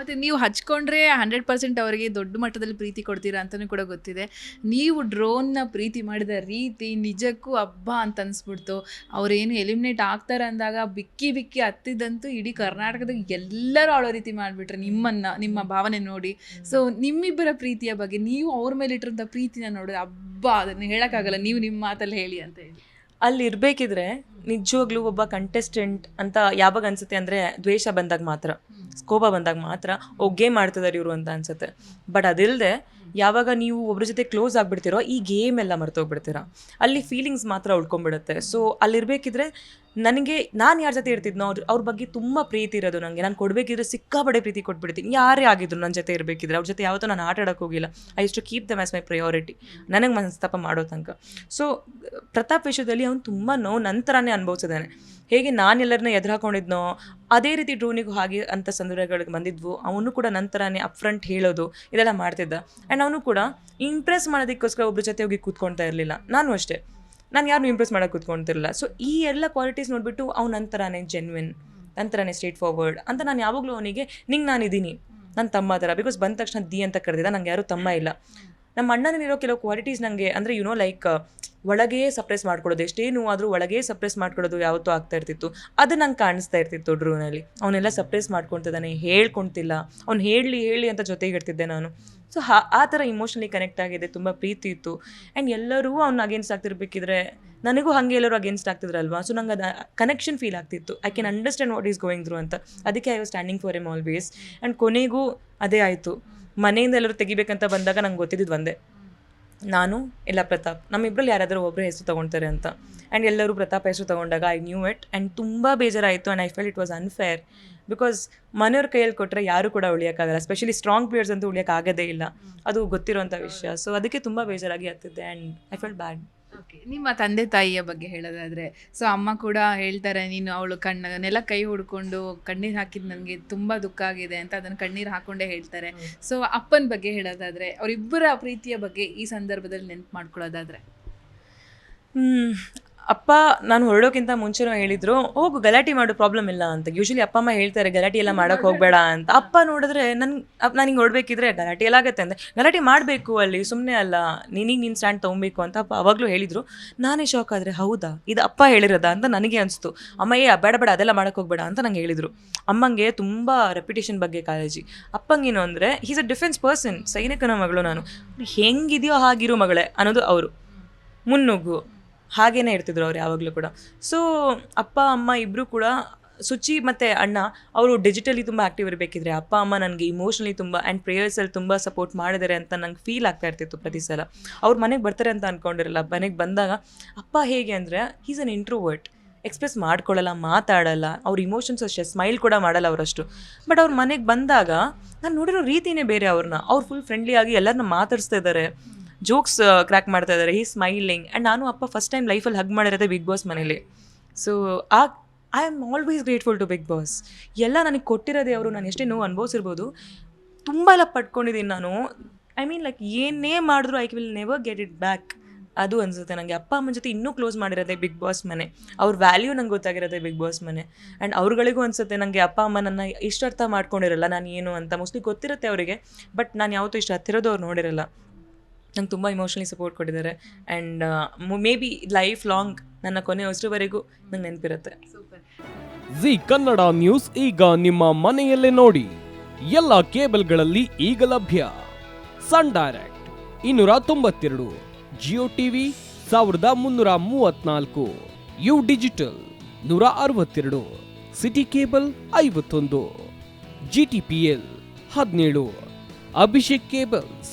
ಮತ್ತು ನೀವು ಹಚ್ಕೊಂಡ್ರೆ hundred percent ಅವರಿಗೆ ದೊಡ್ಡ ಮಟ್ಟದಲ್ಲಿ ಪ್ರೀತಿ ಕೊಡ್ತೀರಾ ಅಂತಲೂ ಕೂಡ ಗೊತ್ತಿದೆ. ನೀವು ಡ್ರೋನ್ನ ಪ್ರೀತಿ ಮಾಡಿದ ರೀತಿ ನಿಜಕ್ಕೂ ಹಬ್ಬ ಅಂತ ಅನ್ಸ್ಬಿಡ್ತು. ಅವರೇನು ಎಲಿಮಿನೇಟ್ ಆಗ್ತಾರೆ ಅಂದಾಗ ಬಿಕ್ಕಿ ಬಿಕ್ಕಿ ಹತ್ತಿದ್ದಂತೂ ಇಡೀ ಕರ್ನಾಟಕದ ಎಲ್ಲರೂ ಆಳೋ ರೀತಿ ಮಾಡಿಬಿಟ್ರೆ ನಿಮ್ಮನ್ನು, ನಿಮ್ಮ ಭಾವನೆ ನೋಡಿ. ಸೊ ನಿಮ್ಮಿಬ್ಬರ ಪ್ರೀತಿಯ ಬಗ್ಗೆ ನೀವು ಅವ್ರ ಮೇಲೆ ಇಟ್ಟಿರೋಂಥ ಪ್ರೀತಿನ ನೋಡಿದ್ರೆ ಹಬ್ಬ ಅದನ್ನು ಹೇಳೋಕ್ಕಾಗಲ್ಲ. ನೀವು ನಿಮ್ಮ ಮಾತಲ್ಲಿ ಹೇಳಿ ಅಂತ ಹೇಳಿ. ಅಲ್ಲಿ ಇರಬೇಕಿದ್ರೆ ನಿಜವಾಗ್ಲೂ ಒಬ್ಬ ಕಂಟೆಸ್ಟೆಂಟ್ ಅಂತ ಯಾವಾಗ ಅನ್ಸುತ್ತೆ ಅಂದರೆ ದ್ವೇಷ ಬಂದಾಗ ಮಾತ್ರ. ಕೋಪ ಬಂದಾಗ ಮಾತ್ರ ಒಗ್ಗೆ ಮಾಡ್ತಿದ್ದಾರೆ ಇವರು ಅಂತ ಅನ್ಸುತ್ತೆ. ಬಟ್ ಅದಿಲ್ಲದೆ ಯಾವಾಗ ನೀವು ಒಬ್ರ ಜೊತೆ ಕ್ಲೋಸ್ ಆಗಿಬಿಡ್ತೀರೋ ಈ ಗೇಮ್ ಎಲ್ಲ ಮರ್ತೋಗ್ಬಿಡ್ತೀರಾ. ಅಲ್ಲಿ ಫೀಲಿಂಗ್ಸ್ ಮಾತ್ರ ಉಳ್ಕೊಂಡ್ಬಿಡುತ್ತೆ. ಸೊ ಅಲ್ಲಿರ್ಬೇಕಿದ್ರೆ ನನಗೆ, ನಾನು ಯಾರ ಜೊತೆ ಇರ್ತಿದ್ನೋ ಅವ್ರ ಅವ್ರ ಬಗ್ಗೆ ತುಂಬ ಪ್ರೀತಿ ಇರೋದು ನನಗೆ ನಾನು ಕೊಡಬೇಕಿದ್ರೆ ಸಿಕ್ಕಾಪಡೆ ಪ್ರೀತಿ ಕೊಟ್ಬಿಡ್ತೀನಿ. ಯಾರೇ ಆಗಿದ್ರು ನನ್ನ ಜೊತೆ ಇರಬೇಕಿದ್ರೆ, ಅವ್ರ ಜೊತೆ ಯಾವತ್ತೂ ನಾನು ಆಟ ಹೋಗಿಲ್ಲ. I to keep them as my priority ನನಗೆ ಮನಸ್ತಾಪ ಮಾಡೋ ತನಕ. ಸೊ ಪ್ರತಾಪ್ ವಿಷಯದಲ್ಲಿ ಅವ್ನು ತುಂಬ ನೋವು ನಂತರನೇ ಅನುಭವಿಸಿದ್ದಾನೆ ಹೇಗೆ ನಾನು ಎಲ್ಲರನ್ನ ಎದುರು ಹಾಕೊಂಡಿದ್ನೋ ಅದೇ ರೀತಿ ಡ್ರೋನಿಗೂ ಹಾಗೆ ಅಂತ ಸಂದರ್ಭಗಳಿಗೆ ಬಂದಿದ್ವು. ಅವನು ಕೂಡ ನಂತರನೇ ಅಪ್ ಫ್ರಂಟ್ ಹೇಳೋದು, ಇದೆಲ್ಲ ಮಾಡ್ತಿದ್ದ. ಆ್ಯಂಡ್ ಅವನು ಕೂಡ ಇಂಪ್ರೆಸ್ ಮಾಡೋದಕ್ಕೋಸ್ಕರ ಒಬ್ಬರ ಜೊತೆ ಹೋಗಿ ಕೂತ್ಕೊಳ್ತಾ ಇರಲಿಲ್ಲ. ನಾನು ಅಷ್ಟೇ. ನಾನು ಯಾರನ್ನೂ ಇಂಪ್ರೆಸ್ ಮಾಡೋಕೆ ಕೂತ್ಕೊಳ್ತಿರಲಿಲ್ಲ ಸೊ ಈ ಎಲ್ಲ ಕ್ವಾಲಿಟೀಸ್ ನೋಡಿಬಿಟ್ಟು ಅವ್ನು ಅಂತರಾನೇ ಜೆನ್ವಿನ್ ನಂತರನೇ ಸ್ಟ್ರೇಟ್ ಫಾರ್ವರ್ಡ್ ಅಂತ ನಾನು ಯಾವಾಗಲೂ ಅವನಿಗೆ, ನಿಂಗೆ ನಾನಿದ್ದೀನಿ ನನ್ನ ತಮ್ಮ ಥರ ಬಿಕಾಸ್ ಬಂದ ತಕ್ಷಣ ದಿ ಅಂತ ಕರೆದಿದ್ದ ನಂಗೆ ಯಾರೂ ತಮ್ಮ ಇಲ್ಲ. ನಮ್ಮ ಅಣ್ಣನಲ್ಲಿರೋ ಕೆಲವು ಕ್ವಾಲಿಟೀಸ್ ನನಗೆ ಅಂದರೆ ಯುನೋ ಲೈಕ್ ಒಳಗೇ ಸಪ್ರೆಸ್ ಮಾಡ್ಕೊಡೋದು ಎಷ್ಟೇ ಆದರೂ ಒಳಗೇ ಸಪ್ರೆಸ್ ಮಾಡ್ಕೊಡೋದು ಯಾವತ್ತೂ ಆಗ್ತಾ ಇರ್ತಿತ್ತು. ಅದು ನಂಗೆ ಕಾಣಿಸ್ತಾ ಇರ್ತಿತ್ತು ಡ್ರೂನಲ್ಲಿ ಅವನೆಲ್ಲ ಸಪ್ರೆಸ್ ಮಾಡ್ಕೊತಿದ್ದಾನೆ ಹೇಳ್ಕೊಳ್ತಿಲ್ಲ. ಅವ್ನು ಹೇಳಿ ಹೇಳಿ ಅಂತ ಜೊತೆಗೆ ಇರ್ತಿದ್ದೆ ನಾನು. ಸೊ ಆ ಥರ ಇಮೋಷನಲಿ ಕನೆಕ್ಟ್ ಆಗಿದೆ. ತುಂಬ ಪ್ರೀತಿ ಇತ್ತು. ಆ್ಯಂಡ್ ಎಲ್ಲರೂ ಅವ್ನು ಅಗೇನ್ಸ್ಟ್ ಆಗ್ತಿರ್ಬೇಕಿದ್ರೆ ನನಗೂ ಹಾಗೆ ಎಲ್ಲರೂ ಅಗೇನ್ಸ್ಟ್ ಆಗ್ತಿದ್ರಲ್ವಾ? ಸೊ ನಂಗೆ ಅದು ಕನೆಕ್ಷನ್ ಫೀಲ್ ಆಗ್ತಿತ್ತು. I can understand what is going through ಅಂತ. ಅದಕ್ಕೆ I was standing for em always and ಕೊನೆಗೂ ಅದೇ ಆಯಿತು. ಮನೆಯಿಂದ ಎಲ್ಲರೂ ತೆಗಿಬೇಕಂತ ಬಂದಾಗ ನಂಗೆ ಗೊತ್ತಿದ್ದು ಒಂದೇ. ನಾನು ಇಲ್ಲ ಪ್ರತಾಪ್. ನಮ್ಮಿಬ್ಬರಲ್ಲಿ ಯಾರಾದರೂ ಒಬ್ಬರು ಹೆಸರು ತೊಗೊಳ್ತಾರೆ ಅಂತ. ಆ್ಯಂಡ್ ಎಲ್ಲರೂ ಪ್ರತಾಪ್ ಹೆಸರು ತೊಗೊಂಡಾಗ ಐ ನ್ಯೂ ಇಟ್ ಆ್ಯಂಡ್ ತುಂಬ ಬೇಜಾರಾಯಿತು and I felt it was unfair because ಮನೆಯವ್ರ ಕೈಯಲ್ಲಿ ಕೊಟ್ಟರೆ ಯಾರು ಕೂಡ ಉಳಿಯೋಕ್ಕಾಗಲ್ಲ. ಸ್ಪೆಷಲಿ ಸ್ಟ್ರಾಂಗ್ ಪ್ಲೇಯರ್ಸ್ ಅಂತೂ ಉಳಿಯೋಕ್ಕಾಗೋದೇ ಇಲ್ಲ. ಅದು ಗೊತ್ತಿರೋಂಥ ವಿಷಯ. ಸೊ ಅದಕ್ಕೆ ತುಂಬ ಬೇಜಾರಾಗಿ ಆಗ್ತಿದೆ ಆ್ಯಂಡ್ ಐ ಫೆಲ್ ಬ್ಯಾಡ್ ನಿಮ್ಮ ತಂದೆ ತಾಯಿಯ ಬಗ್ಗೆ ಹೇಳೋದಾದ್ರೆ ಸೊ ಅಮ್ಮ ಕೂಡ ಹೇಳ್ತಾರೆ ನೀನು ಅವಳು ಕಣ್ಣ ನೆಲ ಕೈ ಹುಡ್ಕೊಂಡು ಕಣ್ಣೀರು ಹಾಕಿದ್ ನನಗೆ ತುಂಬಾ ದುಃಖ ಆಗಿದೆ ಅಂತ ಅದನ್ನ ಕಣ್ಣೀರು ಹಾಕೊಂಡೇ ಹೇಳ್ತಾರೆ. ಸೊ ಅಪ್ಪನ ಬಗ್ಗೆ ಹೇಳೋದಾದ್ರೆ ಅವರಿಬ್ಬರ ಪ್ರೀತಿಯ ಬಗ್ಗೆ ಈ ಸಂದರ್ಭದಲ್ಲಿ ನೆನ್ಪು ಮಾಡ್ಕೊಳ್ಳೋದಾದ್ರೆ? ಹ್ಮ್. ಅಪ್ಪ ನಾನು ಹೊರಡೋಕ್ಕಿಂತ ಮುಂಚೆನೂ ಹೇಳಿದ್ರು, ಹೋಗು ಗಲಾಟೆ ಮಾಡು ಪ್ರಾಬ್ಲಮ್ ಇಲ್ಲ ಅಂತ. ಯೂಶಲಿ ಅಪ್ಪ ಅಮ್ಮ ಹೇಳ್ತಾರೆ, ಗಲಾಟೆ ಎಲ್ಲ ಮಾಡೋಕೆ ಹೋಗಬೇಡ ಅಂತ. ಅಪ್ಪ ನೋಡಿದ್ರೆ ನನ್ ನಾನು ಹಿಂಗೆ ಗಲಾಟೆ ಎಲ್ಲ ಆಗುತ್ತೆ ಅಂದರೆ ಗಲಾಟೆ ಮಾಡಬೇಕು ಅಲ್ಲಿ ಸುಮ್ಮನೆ ಅಲ್ಲ, ನಿನಗೆ ನೀನು ಸ್ಟ್ಯಾಂಡ್ ತೊಗೊಬೇಕು ಅಂತ ಅಪ್ಪ ಅವಾಗಲೂ ಹೇಳಿದರು. ನಾನೇ ಶಾಕ್ ಆದರೆ ಹೌದಾ? ಇದು ಅಪ್ಪ ಹೇಳಿರೋದ ಅಂತ ನನಗೆ ಅನಿಸ್ತು. ಅಮ್ಮ ಏ ಬೇಡ ಬೇಡ, ಅದೆಲ್ಲ ಮಾಡೋಕೆ ಹೋಗಬೇಡ ಅಂತ ನಂಗೆ ಹೇಳಿದರು. ಅಮ್ಮಂಗೆ ತುಂಬ ರೆಪ್ಯುಟೇಷನ್ ಬಗ್ಗೆ ಕಾಳಜಿ. ಅಪ್ಪಂಗೇನು ಅಂದರೆ ಈಸ್ ಅ ಡಿಫೆನ್ಸ್ ಪರ್ಸನ್ ಸೈನಿಕನ ಮಗಳು ನಾನು. ಹೆಂಗಿದೆಯೋ ಹಾಗಿರೋ ಮಗಳೇ ಅನ್ನೋದು ಅವರು. ಮುನ್ನುಗ್ಗು. ಹಾಗೇನೇ ಇರ್ತಿದ್ರು ಅವ್ರು ಯಾವಾಗಲೂ ಕೂಡ. ಸೊ ಅಪ್ಪ, ಅಮ್ಮ ಇಬ್ಬರು ಕೂಡ ಸುಚಿ ಮತ್ತು ಅಣ್ಣ ಅವರು ಡಿಜಿಟಲಿ ತುಂಬ ಆ್ಯಕ್ಟಿವ್ ಇರಬೇಕಿದ್ರೆ ಅಪ್ಪ, ಅಮ್ಮ ನನಗೆ ಇಮೋಷ್ನಲಿ ತುಂಬ ಆ್ಯಂಡ್ ಪ್ರೇಯರ್ಸಲ್ಲಿ ತುಂಬ ಸಪೋರ್ಟ್ ಮಾಡಿದ್ದಾರೆ ಅಂತ ನಂಗೆ ಫೀಲ್ ಆಗ್ತಾ ಇರ್ತಿತ್ತು ಪ್ರತಿ ಸಲ. ಅವ್ರು ಮನೆಗೆ ಬರ್ತಾರೆ ಅಂತ ಅಂದ್ಕೊಂಡಿರಲ್ಲ ಮನೆಗೆ ಬಂದಾಗ ಅಪ್ಪ ಹೇಗೆ ಅಂದರೆ ಈಸ್ ಅನ್ ಇಂಟ್ರೋವರ್ಟ್ ಎಕ್ಸ್ಪ್ರೆಸ್ ಮಾಡ್ಕೊಳ್ಳಲ್ಲ ಮಾತಾಡಲ್ಲ, ಅವ್ರ ಇಮೋಷನ್ಸ್ ಅಷ್ಟೇ ಸ್ಮೈಲ್ ಕೂಡ ಮಾಡಲ್ಲ ಅವರಷ್ಟು. ಬಟ್ ಅವ್ರ ಮನೆಗೆ ಬಂದಾಗ ನಾನು ನೋಡಿರೋ ರೀತಿನೇ ಬೇರೆ ಅವ್ರನ್ನ ಅವ್ರು ಫುಲ್ ಫ್ರೆಂಡ್ಲಿ ಆಗಿ ಎಲ್ಲರನ್ನ ಮಾತಾಡಿಸ್ತಾ ಇದ್ದಾರೆ ಜೋಕ್ಸ್ ಕ್ರ್ಯಾಕ್ ಮಾಡ್ತಾ ಇದ್ದಾರೆ ಈ ಸ್ಮೈಲಿಂಗ್ ಆ್ಯಂಡ್ ನಾನು ಅಪ್ಪ ಫಸ್ಟ್ ಟೈಮ್ ಲೈಫಲ್ಲಿ ಹಗ್ ಮಾಡಿರೋದೆ ಬಿಗ್ ಬಾಸ್ ಮನೇಲಿ. ಸೊ ಆ I am always grateful to Bigg Boss ಎಲ್ಲ ನನಗೆ ಕೊಟ್ಟಿರೋದೇ ಅವರು. ನಾನು ಎಷ್ಟೇ ನೋವು ಅನುಭವಿಸಿರ್ಬೋದು. ತುಂಬ ಎಲ್ಲ ಪಡ್ಕೊಂಡಿದ್ದೀನಿ ನಾನು. ಐ ಮೀನ್ ಲೈಕ್ ಏನೇ ಮಾಡಿದ್ರು I will never get it back ಅದು ಅನಿಸುತ್ತೆ ನನಗೆ ಅಪ್ಪ, ಅಮ್ಮನ ಜೊತೆ ಇನ್ನೂ ಕ್ಲೋಸ್ ಮಾಡಿರೋದೇ ಬಿಗ್ ಬಾಸ್ ಮನೆ. ಅವ್ರ ವ್ಯಾಲ್ಯೂ ನಂಗೆ ಗೊತ್ತಾಗಿರೋದೆ ಬಿಗ್ ಬಾಸ್ ಮನೆ. ಆ್ಯಂಡ್ ಅವ್ರುಗಳಿಗೂ ಅನಿಸುತ್ತೆ ನನಗೆ ಅಪ್ಪ, ಅಮ್ಮ ನನ್ನ ಇಷ್ಟು ಅರ್ಥ ಮಾಡ್ಕೊಂಡಿರಲ್ಲ. ನಾನು ಏನು ಅಂತ. ಮೋಸ್ಟ್ಲಿ ಗೊತ್ತಿರುತ್ತೆ ಅವರಿಗೆ. ಬಟ್ ನಾನು ಯಾವತ್ತೂ ಇಷ್ಟು ಹತ್ತಿರೋದು ಅವ್ರು ನೋಡಿರಲ್ಲ. ನಂಗೆ ತುಂಬ ಇಮೋಷ್ನಲಿ ಸಪೋರ್ಟ್ ಕೊಟ್ಟಿದ್ದಾರೆ. And maybe life long ನನ್ನ ಕೊನೆ ಅಷ್ಟರವರೆಗೂ ನಂಗೆ ನೆನಪಿರುತ್ತೆ. ಸೂಪರ್. ಜಿ ಕನ್ನಡ ನ್ಯೂಸ್ ಈಗ ನಿಮ್ಮ ಮನೆಯಲ್ಲೇ ನೋಡಿ. ಎಲ್ಲ ಕೇಬಲ್ಗಳಲ್ಲಿ ಈಗ ಲಭ್ಯ. ಸನ್ ಡೈರೆಕ್ಟ್ ಇನ್ನೂರ ತೊಂಬತ್ತೆರಡು ಜಿಯೋ ಟಿವಿ ಸಾವಿರದ ಮುನ್ನೂರ ಮೂವತ್ನಾಲ್ಕು ಯು ಡಿಜಿಟಲ್ ನೂರ ಅರವತ್ತೆರಡು ಸಿಟಿ ಕೇಬಲ್ ಐವತ್ತೊಂದು ಜಿ ಟಿ ಪಿ ಎಲ್ ಹದಿನೇಳು ಅಭಿಷೇಕ್ ಕೇಬಲ್ಸ್